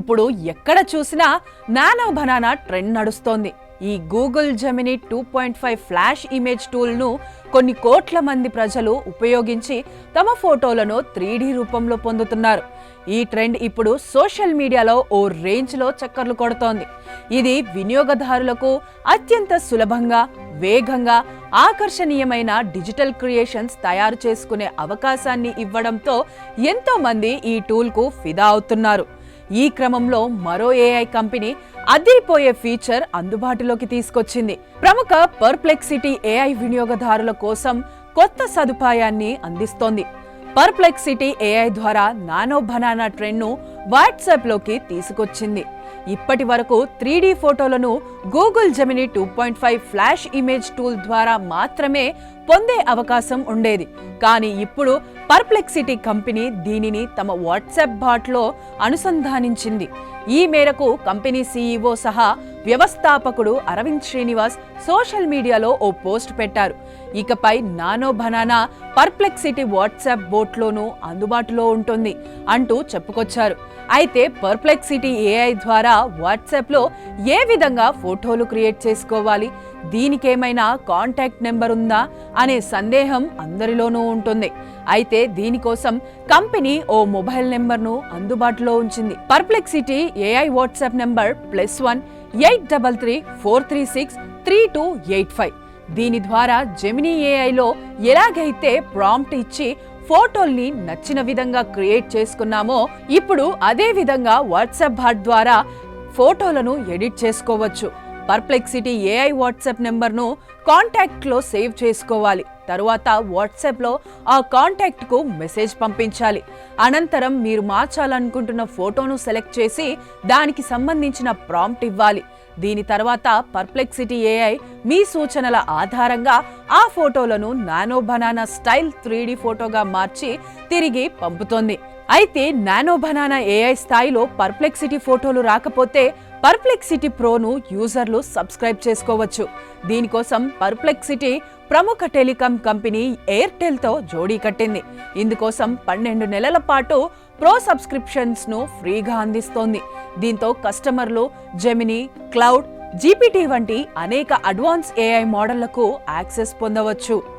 ఇప్పుడు ఎక్కడ చూసినా నానో బనానా ట్రెండ్ నడుస్తోంది. ఈ Google Gemini two point five flash image టూల్ను కొన్ని కోట్ల మంది ప్రజలు ఉపయోగించి తమ ఫోటోలను త్రీడీ రూపంలో పొందుతున్నారు. ఈ ట్రెండ్ ఇప్పుడు సోషల్ మీడియాలో ఓ రేంజ్లో చక్కర్లు కొడుతోంది. ఇది వినియోగదారులకు అత్యంత సులభంగా వేగంగా ఆకర్షణీయమైన డిజిటల్ క్రియేషన్స్ తయారు చేసుకునే అవకాశాన్ని ఇవ్వడంతో ఎంతోమంది ఈ టూల్కు ఫిదా అవుతున్నారు. ఈ క్రమంలో మరో ఏఐ కంపెనీ అదిరిపోయే ఫీచర్ అందుబాటులోకి తీసుకొచ్చింది. ప్రముఖ పర్ప్లెక్సిటీ ఏఐ వినియోగదారుల కోసం కొత్త సదుపాయాన్ని అందిస్తోంది. పర్ప్లెక్సిటీ ఏఐ ద్వారా నానో బనానా ట్రెండ్ను వాట్సాప్లోకి తీసుకొచ్చింది. ఇప్పటి వరకు త్రీ ఫోటోలను Google Gemini two point five flash image tool ద్వారా మాత్రమే పొందే అవకాశం ఉండేది. కానీ ఇప్పుడు పర్ప్లెక్సిటీ కంపెనీ దీనిని తమ వాట్సాప్ బాట్లో అనుసంధానించింది. ఈ మేరకు కంపెనీ సీఈఓ సహా వ్యవస్థాపకుడు అరవింద్ శ్రీనివాస్ సోషల్ మీడియాలో ఓ పోస్ట్ పెట్టారు. ఇకపై నానో బనానా పర్ప్లెక్సిటీ వాట్సాప్ బోట్లోనూ అందుబాటులో ఉంటుంది అంటూ చెప్పుకొచ్చారు. అయితే పర్ప్లెక్సిటీ ఏఐ ద్వారా వాట్సాప్లో ఏ విధంగా ఫోటోలు క్రియేట్ చేసుకోవాలి? దీనికేమైనా కాంటాక్ట్ నెంబర్ ఉందా? అనే సందేహం అందరిలోనూ ఉంటుంది. అయితే దీనికోసం కంపెనీ ఓ మొబైల్ నెంబర్ను అందుబాటులో ఉంచింది. Perplexity AI WhatsApp number plus one eight double three four three six three two eight five. దీని ద్వారా జెమినీ ఏఐలో ఎలాగైతే ప్రాంప్ట్ ఇచ్చి ఫోటోల్ని నచ్చిన విధంగా క్రియేట్ చేసుకున్నామో ఇప్పుడు అదే విధంగా వాట్సాప్ బాట్ ద్వారా ఫోటోలను ఎడిట్ చేసుకోవచ్చు. పర్ప్లెక్సిటీ ఏఐ వాట్సాప్ నెంబర్ను కాంటాక్ట్లో సేవ్ చేసుకోవాలి. తరువాత వాట్సాప్లో ఆ కాంటాక్ట్కు మెసేజ్ పంపించాలి. అనంతరం మీరు మార్చాలనుకుంటున్న ఫోటోను సెలెక్ట్ చేసి దానికి సంబంధించిన ప్రాంప్ట్ ఇవ్వాలి. దీని తర్వాత పర్ప్లెక్సిటీ ఏఐ మీ సూచనల ఆధారంగా ఆ ఫోటోలను నానో బనానా స్టైల్ త్రీ ఫోటోగా మార్చి తిరిగి పంపుతోంది. అయితే నానో బనానా ఏఐ స్థాయిలో పర్ప్లెక్సిటీ ఫోటోలు రాకపోతే పర్ప్లెక్సిటీ ప్రోను యూజర్లు సబ్స్క్రైబ్ చేసుకోవచ్చు. దీనికోసం పర్ప్లెక్సిటీ ప్రముఖ టెలికాం కంపెనీ ఎయిర్టెల్తో జోడీ కట్టింది. ఇందుకోసం పన్నెండు నెలల పాటు ప్రో సబ్స్క్రిప్షన్స్ను ఫ్రీగా అందిస్తోంది. దీంతో కస్టమర్లు జెమిని క్లౌడ్ జీపీటీ వంటి అనేక అడ్వాన్స్ ఏఐ మోడళ్ళకు యాక్సెస్ పొందవచ్చు.